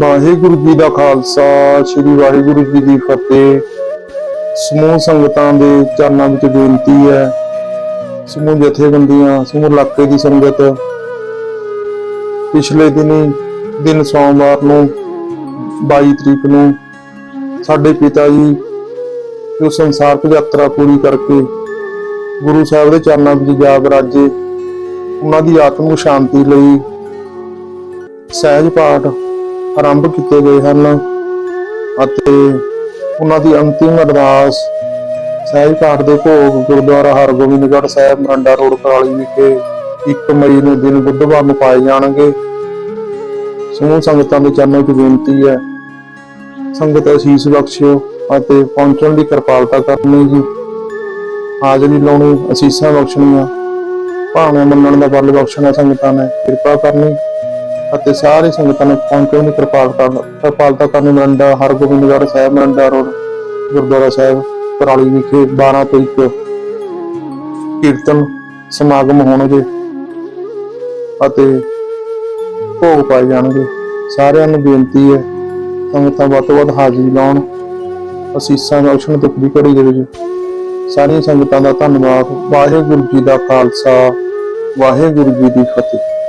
ਵਾਹਿਗੁਰੂ ਜੀ ਦਾ ਖਾਲਸਾ, ਸ੍ਰੀ ਵਾਹਿਗੁਰੂ ਜੀ ਦੀ ਫਤਿਹ। ਸਮੂਹ ਸੰਗਤਾਂ ਦੇ ਚਰਨਾਂ ਵਿੱਚ ਬੇਨਤੀ ਹੈ। ਸਮੂਹ ਜਥੇਬੰਦੀਆਂ, ਸਮੂਹ ਇਲਾਕੇ ਦੀ ਸੰਗਤ, ਪਿਛਲੇ ਦਿਨੀ, ਦਿਨ ਸੋਮਵਾਰ ਨੂੰ 22 ਤਰੀਕ ਨੂੰ, ਸਾਡੇ ਪਿਤਾ ਜੀ ਜੋ ਸੰਸਾਰ ਯਾਤਰਾ ਪੂਰੀ ਕਰਕੇ ਗੁਰੂ ਸਾਹਿਬ ਦੇ ਚਰਨਾਂ ਵਿੱਚ ਜਾ ਬਰਾਜੇ ਉਹਨਾਂ ਦੀ ਆਤਮ ਨੂੰ ਸ਼ਾਂਤੀ ਲਈ ਸਹਿਜ ਪਾਠ ਆਰੰਭ ਕੀਤੇ ਗਏ ਹਨ ਅਤੇ ਉਹਨਾਂ ਦੀ ਅੰਤਿਮ ਅਰਦਾਸ ਸਾਹਿਬ ਪਾਠ ਦੇ ਭੋਗ ਗੁਰਦੁਆਰਾ ਹਰਗੋਬਿੰਦਗੜ੍ਹ ਸਾਹਿਬ, ਮਰੰਡਾ ਰੋਡ ਕਰਾਲੀ ਵਿਖੇ 1 ਮਈ ਨੂੰ ਦਿਨ ਬੁੱਧਵਾਰ ਨੂੰ ਪਾਏ ਜਾਣਗੇ। ਸਮੂਹ ਸੰਗਤਾਂ ਦੇ ਚਰਨਾਂ ਚ ਬੇਨਤੀ ਹੈ, ਸੰਗਤ ਅਸੀਸ ਬਖਸ਼ਿਓ ਅਤੇ ਪਹੁੰਚਣ ਦੀ ਕਿਰਪਾਲਤਾ ਕਰਨੀ ਜੀ। ਹਾਜ਼ਰੀ ਲਾਉਣੀ ਅਸੀਸਾਂ ਬਖਸ਼ਣੀਆਂ, ਭਾਵਨਾ ਮੰਨਣ ਦਾ ਬਲ ਬਖਸ਼ਣਾ ਸੰਗਤਾਂ ਨੇ, ਕਿਰਪਾ ਕਰਨੀ। ਅਤੇ ਸਾਰੇ ਸੰਗਤਾਂ ਨੂੰ ਪਹੁੰਚਣ ਦੀ ਕਿਰਪਾਲਤਾ ਕਿਰਪਾਲਤਾ ਕਰਨੀ ਮਰੰਡਾ, ਹਰਗੋਬਿੰਦਗੜ੍ਹ ਸਾਹਿਬ, ਮਰੰਡਾ ਰੋਡ, ਗੁਰਦੁਆਰਾ ਸਾਹਿਬ, ਪਰਾਲੀ ਵਿਖੇ 12 ਤੋਂ 1 ਕੀਰਤਨ ਸਮਾਗਮ ਹੋਣਗੇ ਅਤੇ ਭੋਗ ਪਾਏ ਜਾਣਗੇ। ਸਾਰਿਆਂ ਨੂੰ ਬੇਨਤੀ ਹੈ, ਸੰਗਤਾਂ ਵੱਧ ਤੋਂ ਵੱਧ ਹਾਜ਼ਰੀ ਲਾਉਣ, ਅਸੀਸਾਂ ਬਖਸ਼ਣ ਦੁੱਖ ਦੀ ਘੜੀ ਦੇ ਵਿੱਚ। ਸਾਰੀਆਂ ਸੰਗਤਾਂ ਦਾ ਧੰਨਵਾਦ। ਵਾਹਿਗੁਰੂ ਜੀ ਦਾ ਖਾਲਸਾ, ਵਾਹਿਗੁਰੂ ਜੀ ਦੀ ਫਤਿਹ।